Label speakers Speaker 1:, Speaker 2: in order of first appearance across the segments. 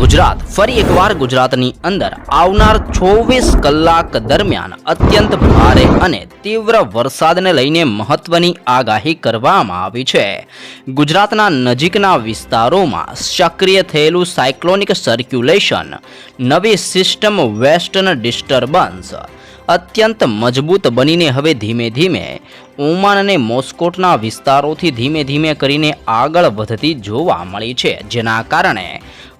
Speaker 1: ગુજરાત. ફરી એકવાર ગુજરાતની અંદર આવનાર ચોવીસ કલાક દરમિયાન અત્યંત ભારે અને તીવ્ર વરસાદને લઈને મહત્વની આગાહી કરવામાં આવી છે. ગુજરાતના નજીકના વિસ્તારોમાં સક્રિય થયેલું સાયક્લોનિક સર્ક્યુલેશન, નવી સિસ્ટમ વેસ્ટર્ન ડિસ્ટર્બન્સ અત્યંત મજબૂત બનીને હવે ધીમે ધીમે ઓમાન અને મોસ્કોટના વિસ્તારોથી ધીમે ધીમે કરીને આગળ વધતી જોવા મળી છે. જેના કારણે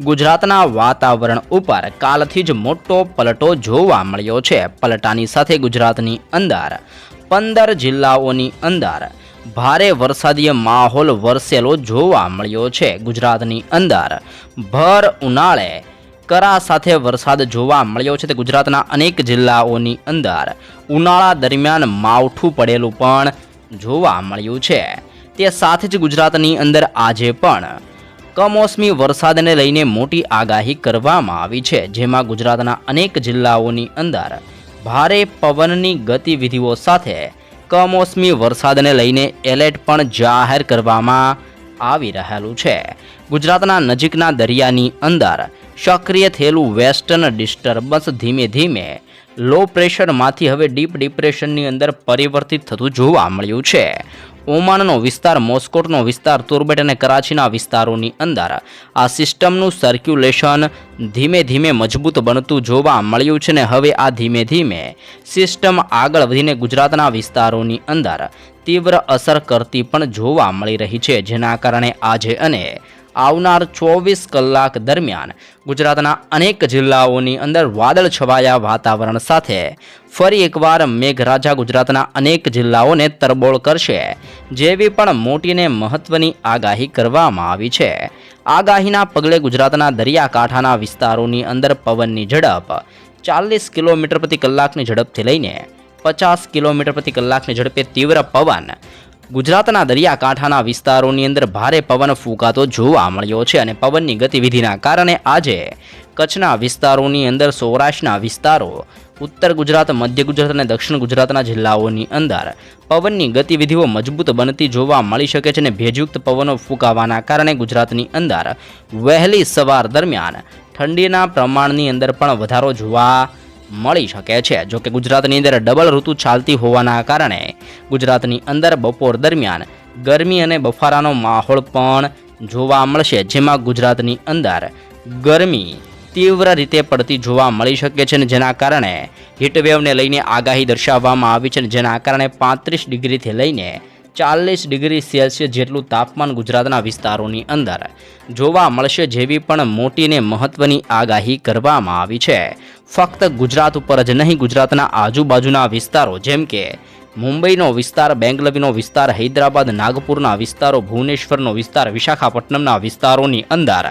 Speaker 1: ગુજરાતના વાતાવરણ ઉપર કાલથી જ મોટો પલટો જોવા મળ્યો છે. પલટાની સાથે ગુજરાતની અંદર પંદર જિલ્લાઓની અંદર ભારે વરસાદીય માહોલ વરસેલો જોવા મળ્યો છે. ગુજરાતની અંદર ભર ઉનાળે કરા સાથે વરસાદ જોવા મળ્યો છે. તે ગુજરાતના અનેક જિલ્લાઓની અંદર ઉનાળા દરમિયાન માવઠું પડેલું પણ જોવા મળ્યું છે. તે સાથે જ ગુજરાતની અંદર આજે પણ કમોસમી વરસાદને લઈને મોટી આગાહી કરવામાં આવી છે, જેમાં ગુજરાતના અનેક જિલ્લાઓની અંદર ભારે પવનની ગતિવિધિઓ સાથે કમોસમી વરસાદને લઈને એલર્ટ પણ જાહેર કરવામાં આવી રહેલું છે. ગુજરાતના નજીકના દરિયાની અંદર સક્રિય થયેલું વેસ્ટર્ન ડિસ્ટર્બન્સ ધીમે ધીમે લો પ્રેશરમાંથી હવે ડીપ ડિપ્રેશનની અંદર પરિવર્તિત થતું જોવા મળ્યું છે. ઓમાનનો વિસ્તાર, મોસ્કોટનો વિસ્તાર, તુર્બેટ અને કરાચીના વિસ્તારોની અંદર. આ સિસ્ટમનું સર્ક્યુલેશન ધીમે ધીમે મજબૂત બનતું જોવા મળ્યું છે ને હવે આ ધીમે ધીમે સિસ્ટમ આગળ વધીને ગુજરાતના વિસ્તારોની અંદર તીવ્ર અસર કરતી પણ જોવા મળી રહી છે, જેના કારણે આજે અને આવનાર ચોવીસ કલાક દરમિયાન ગુજરાતના અનેક જિલ્લાઓની અંદર વાદળ છવાયા વાતાવરણ સાથે. ફરી એકવાર મેઘરાજા ગુજરાતના અનેક જિલ્લાઓને તરબોળ કરશે, જેવી પણ મોટીને મહત્વની આગાહી કરવામાં આવી છે. આગાહીના પગલે ગુજરાતના દરિયાકાંઠાના વિસ્તારોની અંદર પવનની ઝડપ ચાલીસ કિલોમીટર પ્રતિ કલાકની ઝડપથી લઈને પચાસ કિલોમીટર પ્રતિ કલાકની ઝડપે તીવ્ર પવન ગુજરાતના દરિયાકાંઠાના વિસ્તારોની અંદર ભારે પવન ફૂંકાતો જોવા મળ્યો છે અને પવનની ગતિવિધિના કારણે આજે કચ્છના વિસ્તારોની અંદર સૌરાષ્ટ્રના વિસ્તારો, ઉત્તર ગુજરાત, મધ્ય ગુજરાત અને દક્ષિણ ગુજરાતના જિલ્લાઓની અંદર પવનની ગતિવિધિઓ મજબૂત બનતી જોવા મળી શકે છે અને ભેજયુક્ત પવનો ફૂંકાવાના કારણે ગુજરાતની અંદર વહેલી સવાર દરમિયાન ઠંડીના પ્રમાણની અંદર પણ વધારો જોવા મળી શકે છે. જોકે ગુજરાતની અંદર ડબલ ઋતુ ચાલતી હોવાના કારણે ગુજરાતની અંદર બપોર દરમિયાન ગરમી અને બફારાનો માહોલ પણ જોવા મળશે, જેમાં ગુજરાતની અંદર ગરમી તીવ્ર રીતે પડતી જોવા મળી શકે છે અને જેના કારણે હીટવેવને લઈને આગાહી દર્શાવવામાં આવી છે જેના કારણે પાંત્રીસ ડિગ્રીથી લઈને ચાલીસ ડિગ્રી સેલ્સિયસ જેટલું તાપમાન ગુજરાતના વિસ્તારોની અંદર જોવા મળશે જેવી પણ મોટીને મહત્વની આગાહી કરવામાં આવી છે. ફક્ત ગુજરાત ઉપર જ નહીં, ગુજરાતના આજુબાજુના વિસ્તારો જેમ કે મુંબઈનો વિસ્તાર, બેંગલવીનો વિસ્તાર, હૈદરાબાદ, નાગપુરના વિસ્તારો, ભુવનેશ્વરનો વિસ્તાર, વિશાખાપટ્ટનમના વિસ્તારોની અંદર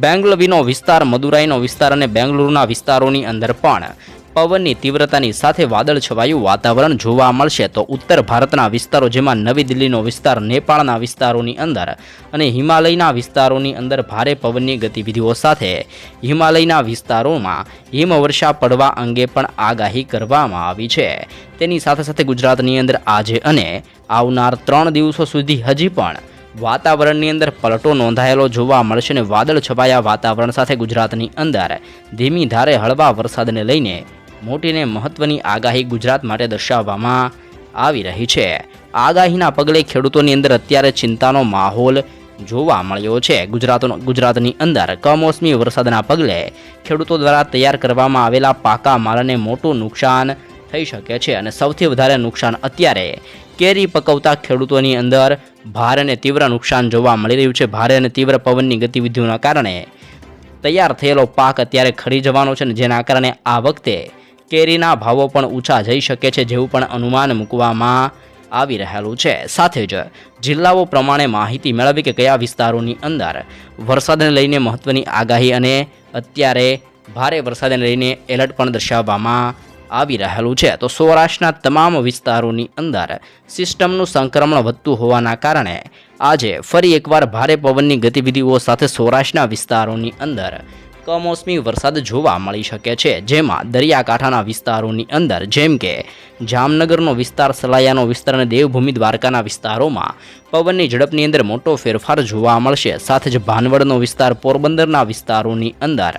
Speaker 1: બેંગલવીનો વિસ્તાર, મદુરાઈનો વિસ્તાર અને બેંગલુરુના વિસ્તારોની અંદર પણ પવનની તીવ્રતાની સાથે વાદળ છવાયું વાતાવરણ જોવા મળશે તો ઉત્તર ભારતના વિસ્તારો જેમાં નવી દિલ્હીનો વિસ્તાર, નેપાળના વિસ્તારોની અંદર અને હિમાલયના વિસ્તારોની અંદર ભારે પવનની ગતિવિધિઓ સાથે હિમાલયના વિસ્તારોમાં હિમવર્ષા પડવા અંગે પણ આગાહી કરવામાં આવી છે. તેની સાથે સાથે ગુજરાતની અંદર આજે અને આવનાર ત્રણ દિવસો સુધી હજી પણ વાતાવરણની અંદર પલટો નોંધાયેલો જોવા મળશે અને વાદળ છવાયા વાતાવરણ સાથે ગુજરાતની અંદર ધીમી ધારે હળવા વરસાદને લઈને મોટીને મહત્વની આગાહી ગુજરાત માટે દર્શાવવામાં આવી રહી છે. આગાહીના પગલે ખેડૂતોની અંદર અત્યારે ચિંતાનો માહોલ જોવા મળ્યો છે. ગુજરાતનો, ગુજરાતની અંદર કમોસમી વરસાદના પગલે ખેડૂતો દ્વારા તૈયાર કરવામાં આવેલા પાકા માલને મોટું નુકસાન થઈ શકે છે અને સૌથી વધારે નુકસાન અત્યારે કેરી પકવતા ખેડૂતોની અંદર ભારે અને તીવ્ર નુકસાન જોવા મળી રહ્યું છે. ભારે અને તીવ્ર પવનની ગતિવિધિઓના કારણે તૈયાર થયેલો પાક અત્યારે ખરી જવાનો છે જેના કારણે આ વખતે કેરીના ભાવો પણ ઊંચા જઈ શકે છે જેવું પણ અનુમાન મૂકવામાં આવી રહેલું છે. સાથે જ જિલ્લાઓ પ્રમાણે માહિતી મેળવી કે કયા વિસ્તારોની અંદર વરસાદને લઈને મહત્ત્વની આગાહી અને અત્યારે ભારે વરસાદને લઈને એલર્ટ પણ દર્શાવવામાં આવી રહેલું છે. તો સૌરાષ્ટ્રના તમામ વિસ્તારોની અંદર સિસ્ટમનું સંક્રમણ વધતું હોવાના કારણે આજે ફરી એકવાર ભારે પવનની ગતિવિધિઓ સાથે સૌરાષ્ટ્રના વિસ્તારોની અંદર કમોસમી વરસાદ જોવા મળી શકે છે, જેમાં દરિયાકાંઠાના વિસ્તારોની અંદર, જેમ કે જામનગરનો વિસ્તાર, સલાયાનો વિસ્તાર અને દેવભૂમિ દ્વારકાના વિસ્તારોમાં પવનની ઝડપની અંદર મોટો ફેરફાર જોવા મળશે. સાથે જ ભાનવડનો વિસ્તાર, પોરબંદરના વિસ્તારોની અંદર,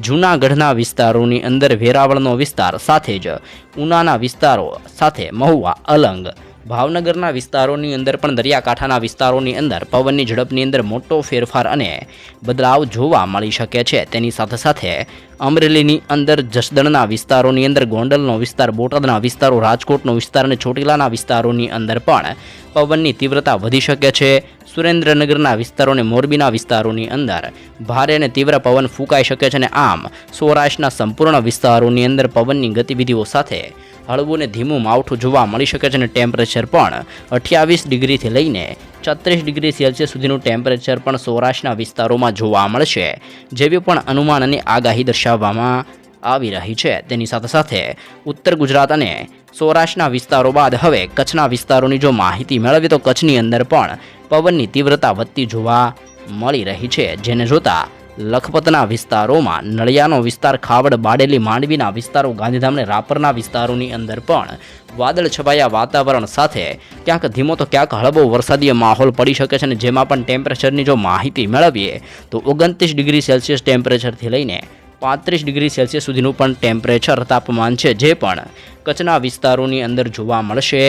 Speaker 1: જૂનાગઢના વિસ્તારોની અંદર, વેરાવળનો વિસ્તાર, સાથે જ ઉનાના વિસ્તારો સાથે મહુવા, અલંગ ભાવનગરના વિસ્તારોની અંદર પણ દરિયાકાંઠાના વિસ્તારોની અંદર પવનની ઝડપની અંદર મોટો ફેરફાર અને બદલાવ જોવા મળી શકે છે. તેની સાથે સાથે અમરેલીની અંદર જસદણના વિસ્તારોની અંદર, ગોંડલનો વિસ્તાર, બોટાદના વિસ્તારો, રાજકોટનો વિસ્તાર અને ચોટીલાના વિસ્તારોની અંદર પણ પવનની તીવ્રતા વધી શકે છે. સુરેન્દ્રનગરના વિસ્તારોને, મોરબીના વિસ્તારોની અંદર ભારે અને તીવ્ર પવન ફૂંકાઈ શકે છે અને આમ સૌરાષ્ટ્રના સંપૂર્ણ વિસ્તારોની અંદર પવનની ગતિવિધિઓ સાથે હળવું અને ધીમું માવઠું જોવા મળી શકે છે અને ટેમ્પરેચર પણ અઠ્યાવીસ ડિગ્રીથી લઈને છત્રીસ ડિગ્રી સેલ્સિયસ સુધીનું ટેમ્પરેચર પણ સૌરાષ્ટ્રના વિસ્તારોમાં જોવા મળશે, જેવી પણ અનુમાન અને આગાહી દર્શાવવામાં આવી રહી છે. તેની સાથે સાથે ઉત્તર ગુજરાત અને સૌરાષ્ટ્રના વિસ્તારો બાદ હવે કચ્છના વિસ્તારોની જો માહિતી મેળવીએ તો કચ્છની અંદર પણ પવનની તીવ્રતા વધતી જોવા મળી રહી છે. જેને જોતા લખપતના વિસ્તારોમાં નળિયાનો વિસ્તાર, ખાવડ, બાડેલી, માંડવીના વિસ્તારો ગાંધીધામને રાપરના વિસ્તારોની અંદર પણ વાદળ છવાયા વાતાવરણ સાથે ક્યાંક ધીમો તો ક્યાંક હળવો વરસાદીય માહોલ પડી શકે છે અને જેમાં પણ ટેમ્પરેચરની જો માહિતી મેળવીએ તો ઓગણત્રીસ ડિગ્રી સેલ્સિયસ ટેમ્પરેચરથી લઈને પાંત્રીસ ડિગ્રી સેલ્સિયસ સુધીનું પણ ટેમ્પરેચર તાપમાન છે, જે પણ કચ્છના વિસ્તારોની અંદર જોવા મળશે.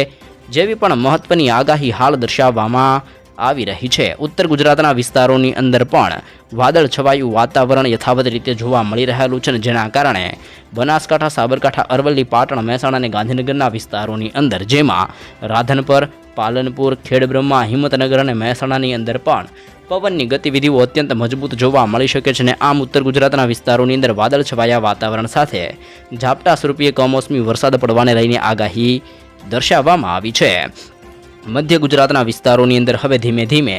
Speaker 1: જેવી પણ મહત્વની આગાહી હાલ દર્શાવવામાં આવી રહી છે. ઉત્તર ગુજરાતના વિસ્તારોની અંદર પણ વાદળ છવાયું વાતાવરણ યથાવત રીતે જોવા મળી રહેલું છે જેના કારણે બનાસકાંઠા, સાબરકાંઠા, અરવલ્લી, પાટણ, મહેસાણા અને ગાંધીનગરના વિસ્તારોની અંદર, જેમાં રાધનપર, પાલનપુર, ખેડબ્રહ્મા, હિંમતનગર અને મહેસાણાની અંદર પણ પવનની ગતિવિધિઓ અત્યંત મજબૂત જોવા મળી શકે છે અને આમ ઉત્તર ગુજરાતના વિસ્તારોની અંદર વાદળ છવાયા વાતાવરણ સાથે ઝાપટા સ્વરૂપે કમોસમી વરસાદ પડવાને લઈને આગાહી દર્શાવવામાં આવી છે. મધ્ય ગુજરાતના વિસ્તારોની અંદર હવે ધીમે ધીમે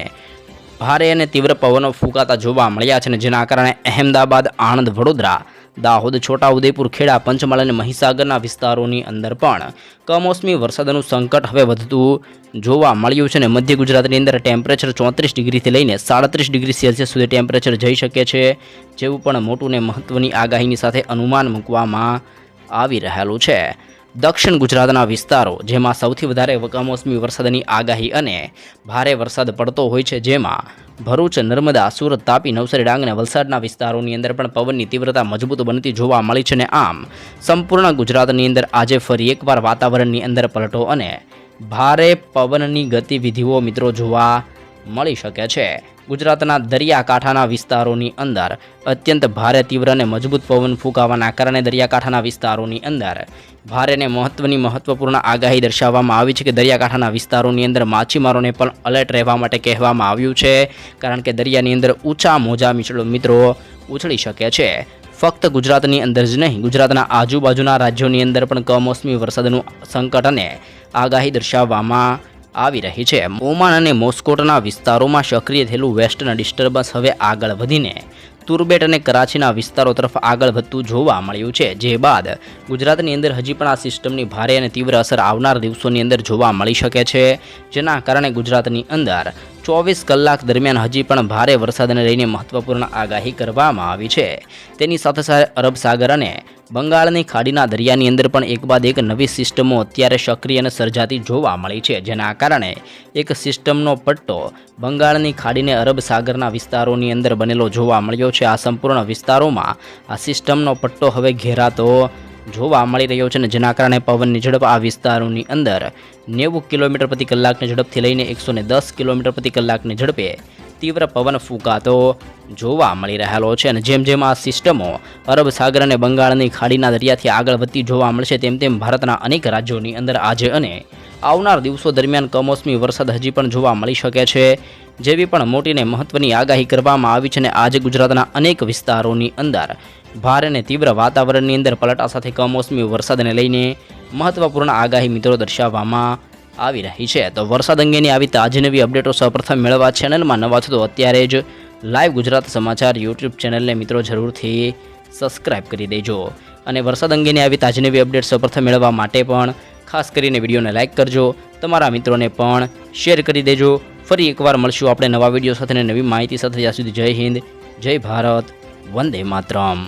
Speaker 1: ભારે અને તીવ્ર પવનો ફૂંકાતા જોવા મળ્યા છે જેના કારણે અહેમદાબાદ, આણંદ, વડોદરા દાહોદ, છોટાઉદેપુર, ખેડા, પંચમહાલ અને મહીસાગરના વિસ્તારોની અંદર પણ કમોસમી વરસાદનું સંકટ હવે વધતું જોવા મળ્યું છે અને મધ્ય ગુજરાતની અંદર ટેમ્પરેચર ચોત્રીસ ડિગ્રીથી લઈને સાડત્રીસ ડિગ્રી સેલ્સિયસ સુધી ટેમ્પરેચર જઈ શકે છે, જેવું પણ મોટું ને મહત્ત્વની આગાહીની સાથે અનુમાન મૂકવામાં આવી રહેલું છે. દક્ષિણ ગુજરાતના વિસ્તારો, જેમાં સૌથી વધારે કમોસમી વરસાદની આગાહી અને ભારે વરસાદ પડતો હોય છે, જેમાં ભરૂચ, નર્મદા, સુરત, તાપી, નવસારી, ડાંગ અને વલસાડના વિસ્તારોની અંદર પણ પવનની તીવ્રતા મજબૂત બનતી જોવા મળી છે અને આમ, સંપૂર્ણ ગુજરાતની અંદર આજે ફરી એકવાર વાતાવરણની અંદર પલટો અને ભારે પવનની ગતિવિધિઓ મિત્રો જોવા મળી શકે છે. ગુજરાતના દરિયાકાંઠાના વિસ્તારોની અંદર અત્યંત ભારે તીવ્ર અને મજબૂત પવન ફૂંકાવાના કારણે દરિયાકાંઠાના વિસ્તારોની અંદર ભારેને મહત્વની મહત્વપૂર્ણ આગાહી દર્શાવવામાં આવી છે કે દરિયાકાંઠાના વિસ્તારોની અંદર માછીમારોને પણ અલર્ટ રહેવા માટે કહેવામાં આવ્યું છે. કારણ કે દરિયાની અંદર ઊંચા મોજા મિત્રો ઉછળી શકે છે. ફક્ત ગુજરાતની અંદર જ નહીં, ગુજરાતના આજુબાજુના રાજ્યોની અંદર પણ કમોસમી વરસાદનું સંકટ અને આગાહી દર્શાવવામાં આવી રહી છે. ઓમાન અને મોસ્કોટના વિસ્તારોમાં સક્રિય થયેલું વેસ્ટર્ન ડિસ્ટર્બન્સ હવે આગળ વધીને તુર્બેટ અને કરાચીના વિસ્તારો તરફ આગળ વધતું જોવા મળ્યું છે. જે બાદ ગુજરાતની અંદર હજી પણ આ સિસ્ટમની ભારે અને તીવ્ર અસર આવનાર દિવસોની અંદર જોવા મળી શકે છે. જેના કારણે ગુજરાતની અંદર ચોવીસ કલાક દરમિયાન હજી પણ ભારે વરસાદને લઈને મહત્વપૂર્ણ આગાહી કરવામાં આવી છે. તેની સાથે સાથે અરબ સાગર અને બંગાળની ખાડીના દરિયાની અંદર પણ એક બાદ એક નવી સિસ્ટમો અત્યારે સક્રિય અને સર્જાતી જોવા મળી છે, જેના કારણે એક સિસ્ટમનો પટ્ટો બંગાળની ખાડીને અરબ સાગરના વિસ્તારોની અંદર બનેલો જોવા મળ્યો છે. આ સંપૂર્ણ વિસ્તારોમાં આ સિસ્ટમનો પટ્ટો હવે ઘેરાતો જોવા મળી રહ્યો છે અને જેના કારણે પવનની ઝડપ આ વિસ્તારોની અંદર નેવું કિલોમીટર પ્રતિ કલાકની ઝડપથી લઈને એકસો કિલોમીટર પ્રતિ કલાકની ઝડપે તીવ્ર પવન ફૂંકાતો જોવા મળી રહેલો છે. અને જેમ જેમ આ સિસ્ટમો અરબ સાગર અને બંગાળની ખાડીના દરિયાથી આગળ વધતી જોવા મળશે, તેમ તેમ ભારતના અનેક રાજ્યોની અંદર આજે અને આવનાર દિવસો દરમિયાન કમોસમી વરસાદ હજી પણ જોવા મળી શકે છે. જેવી પણ મોટીને મહત્વની આગાહી કરવામાં આવી છે અને આજે ગુજરાતના અનેક વિસ્તારોની અંદર ભારે અને તીવ્ર વાતાવરણની અંદર પલટા સાથે કમોસમી વરસાદને લઈને મહત્વપૂર્ણ આગાહી મિત્રો દર્શાવવામાં આવી રહી છે. તો વરસાદ અંગેની આવી તાજી નવી અપડેટો સૌપ્રથમ મેળવવા ચેનલમાં નવા થતો અત્યારે જ લાઈવ ગુજરાત સમાચાર યુટ્યુબ ચેનલને મિત્રો જરૂરથી સબસ્ક્રાઇબ કરી દેજો. અને વરસાદ અંગેની આવી તાજી નવી અપડેટ સૌપ્રથમ મેળવવા માટે પણ ખાસ કરીને વિડીયોને લાઇક કરજો. તમારા મિત્રોને પણ શેર કરી દેજો. ફરી એકવાર મળશું આપણે નવા વીડિયો સાથે નવી માહિતી સાથે. જ્યાં સુધી જય હિન્દ, જય ભારત, વંદે માતરમ.